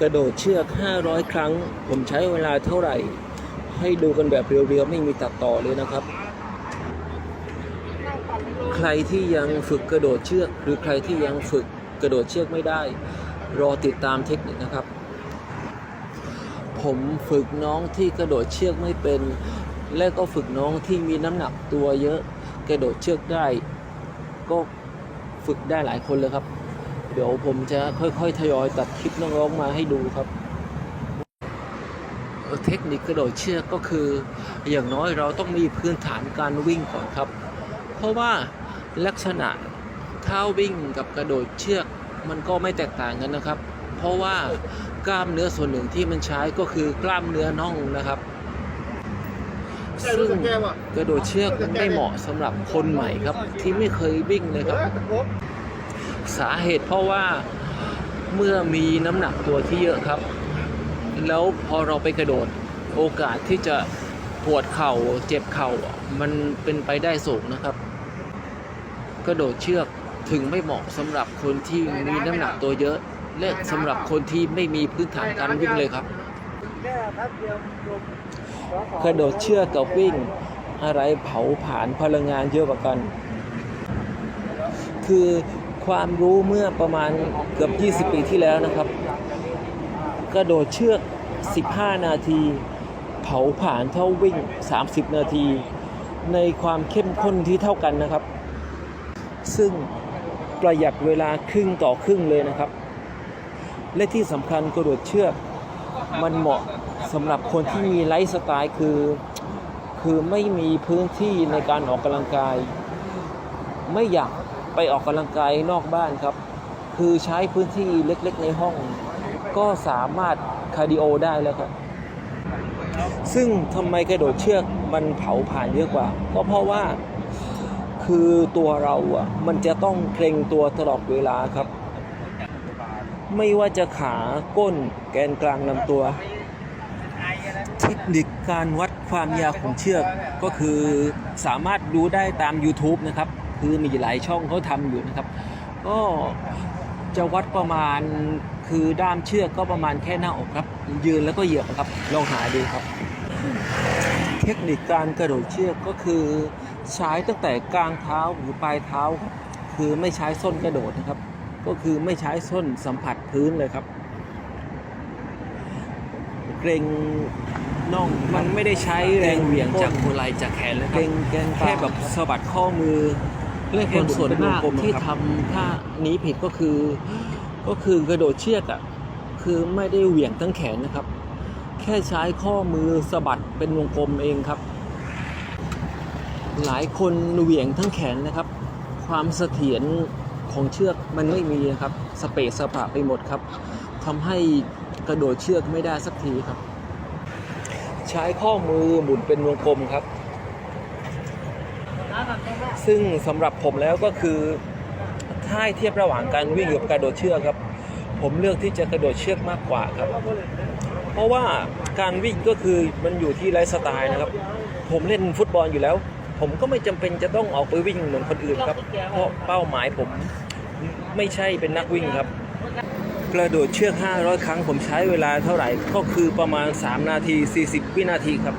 กระโดดเชือก 500 ครั้ง ผมใช้เวลาเท่าไหร่ ให้ดูกันแบบเรียวๆ ไม่มีตัดต่อเลยนะครับ ใครที่ยังฝึกกระโดดเชือก หรือใครที่ยังฝึกกระโดดเชือกไม่ได้ รอติดตามเทคนิคนะครับ ผมฝึกน้องที่กระโดดเชือกไม่เป็น และก็ฝึกน้องที่มีน้ำหนักตัวเยอะ กระโดดเชือกได้ ก็ฝึกได้หลายคนเลยครับ เดี๋ยวผมจะค่อยๆทยอยตัดคลิปน้องๆมาให้ดูครับ เทคนิคกระโดดเชือกก็คือ อย่างน้อยเราต้องมีพื้นฐานการวิ่งก่อนครับ เพราะว่าลักษณะเท้าวิ่งกับกระโดดเชือกมันก็ไม่แตกต่างกันนะครับ เพราะว่ากล้ามเนื้อส่วนหนึ่งที่มันใช้ก็คือกล้ามเนื้อน่องนะครับซึ่งกระโดดเชือกไม่เหมาะสำหรับคนใหม่ครับ ที่ไม่เคยวิ่งเลยครับ สาเหตุเพราะว่าเมื่อมีน้ำหนักตัวที่เยอะครับ แล้วพอเราไปกระโดดโอกาสที่จะปวดเข่าเจ็บเข่ามันเป็นไปได้สูงนะครับ กระโดดเชือกถึงไม่เหมาะสำหรับคนที่มีน้ำหนักตัวเยอะ และสำหรับคนที่ไม่มีพื้นฐานการวิ่งเลยครับกระโดดเชือกกับวิ่งอะไรเผาผลาญพลังงานเยอะกว่ากัน คือ ความรู้เมื่อประมาณเกือบ 20 ปีที่แล้วนะครับ กระโดดเชือก 15 นาที เผาผลาญเท่าวิ่ง 30 นาที ในความเข้มข้นที่เท่ากันนะครับ ซึ่งประหยัดเวลาครึ่งต่อครึ่งเลยนะครับ และที่สำคัญกระโดดเชือกมันเหมาะสำหรับคนที่มีไลฟ์สไตล์คือ คือไม่มีพื้นที่ในการออกกำลังกาย ไม่อยาก ไปออกกำลังกายนอกบ้านครับ คือใช้พื้นที่เล็กๆในห้อง ก็สามารถคาร์ดิโอได้แล้วครับ ซึ่งทำไมกระโดดเชือกมันเผาผ่านเยอะกว่า ก็เพราะว่าคือตัวเราอะมันจะต้องเกรงตัวตลอดเวลาครับ ไม่ว่าจะขาก้นแกนกลางลำตัว เทคนิคการวัดความยาวของเชือกก็คือสามารถดูได้ตาม YouTube นะครับ คือมีหลายช่องเขาทำอยู่นะครับ ก็จะวัดประมาณคือด้ามเชือกก็ประมาณแค่หน้าอกครับ ยืนแล้วก็เหยียบครับลองหาดูครับ เทคนิคการกระโดดเชือกก็คือใช้ตั้งแต่กลางเท้าหรือปลายเท้าครับคือไม่ใช้ส้นกระโดดนะครับ ก็คือไม่ใช้ส้นสัมผัสพื้นเลยครับ เกรงน่องมันไม่ได้ใช้แรงเหวี่ยงจากหัวไหล่จากแขนเลยครับเกรงแกนแค่แบบสะบัดข้อมือ เรื่องคนส่วนมากที่ทำท่านี้ผิดก็คือ ก็คือกระโดดเชือกอะคือไม่ได้เหวี่ยงทั้งแขนนะครับ แค่ใช้ข้อมือสะบัดเป็นวงกลมเองครับ หลายคนเหวี่ยงทั้งแขนนะครับ ความเสถียรของเชือกมันไม่มีนะครับสเปซสปะไปหมดครับทำให้กระโดดเชือกไม่ได้สักทีครับ ใช้ข้อมือหมุนเป็นวงกลมครับ ซึ่งสำหรับผมแล้วก็คือถ้าเทียบระหว่างการวิ่งกับการโดดเชือกครับ ผมเลือกที่จะกระโดดเชือกมากกว่าครับ เพราะว่าการวิ่งก็คือมันอยู่ที่ไลฟ์สไตล์นะครับ ผมเล่นฟุตบอลอยู่แล้ว ผมก็ไม่จำเป็นจะต้องออกไปวิ่งเหมือนคนอื่นครับ เพราะเป้าหมายผมไม่ใช่เป็นนักวิ่งครับ กระโดดเชือก 500 ครั้งผมใช้เวลาเท่าไหร่ก็คือประมาณ 3 นาที 40 วินาทีครับ